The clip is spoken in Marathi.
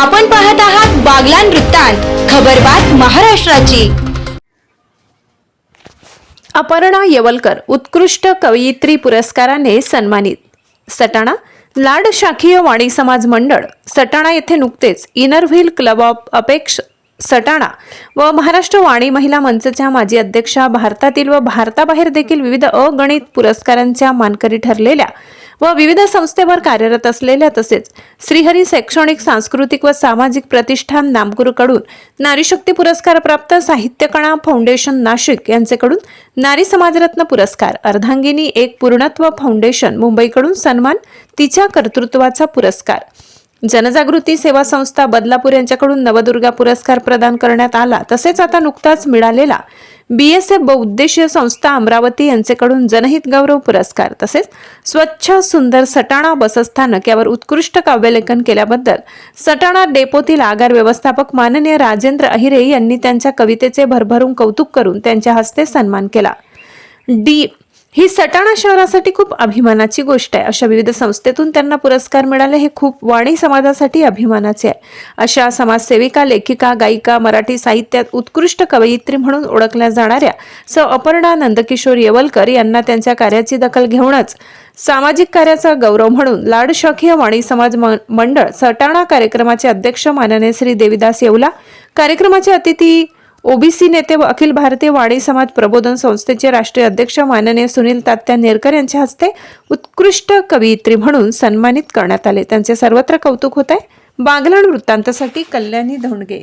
आपण पाहत आहात बागलान वृत्तांत खबरबात महाराष्ट्राची. अपर्णा येवलकर उत्कृष्ट कवयित्री पुरस्काराने सन्मानित. सटाणा लाड शाखीय वाणी समाज मंडळ. सटाणा येथे नुकतेच इनर व्हील क्लब ऑफ अपेक्ष सटाणा व महाराष्ट्र वाणी महिला मंचच्या माजी अध्यक्षा भारतातील व भारताबाहेर देखील विविध अगणित पुरस्कारांच्या मानकरी ठरलेल्या व विविध संस्थेवर कार्यरत असलेल्या तसेच श्रीहरी शैक्षणिक सांस्कृतिक व सामाजिक प्रतिष्ठान नामकुरकडून नारीशक्ती पुरस्कार प्राप्त साहित्यकणा फाउंडेशन नाशिक यांचेकडून नारी समाजरत्न पुरस्कार अर्धांगिनी एक पूर्णत्व फाउंडेशन मुंबईकडून सन्मान तिच्या कर्तृत्वाचा पुरस्कार. जनजागृती सेवा संस्था बदलापूर यांच्याकडून नवदुर्गा पुरस्कार प्रदान करण्यात आला. तसेच आता नुकताच मिळालेला बीएसएफ बहुउद्देशीय संस्था अमरावती यांचेकडून जनहित गौरव पुरस्कार तसेच स्वच्छ सुंदर सटाणा बसस्थानक यावर उत्कृष्ट काव्यलेखन केल्याबद्दल सटाणा डेपोतील आगार व्यवस्थापक माननीय राजेंद्र अहिरे यांनी त्यांच्या कवितेचे भरभरून कौतुक करून त्यांच्या हस्ते सन्मान केला. डी ही सटाणा शहरासाठी खूप अभिमानाची गोष्ट आहे. अशा विविध संस्थेतून त्यांना पुरस्कार मिळाले हे खूप वाणी समाजासाठी अभिमानाचे आहे. अशा समाजसेविका लेखिका गायिका मराठी साहित्यात उत्कृष्ट कवयित्री म्हणून ओळखल्या जाणाऱ्या स. अपर्णा नंदकिशोर येवलकर यांना त्यांच्या कार्याची दखल घेऊनच सामाजिक कार्याचा गौरव म्हणून लाड शाखीय वाणी समाज म- मंडळ सटाणा कार्यक्रमाचे अध्यक्ष माननीय श्री देविदास येवला. कार्यक्रमाचे अतिथी ओबीसी नेते व अखिल भारतीय वाणी समाज प्रबोधन संस्थेचे राष्ट्रीय अध्यक्ष माननीय सुनील तात्या नेरकर यांच्या हस्ते उत्कृष्ट कवयित्री म्हणून सन्मानित करण्यात आले. त्यांचे सर्वत्र कौतुक होत आहे. बागलाण वृत्तांतासाठी कल्याणी धोंडगे.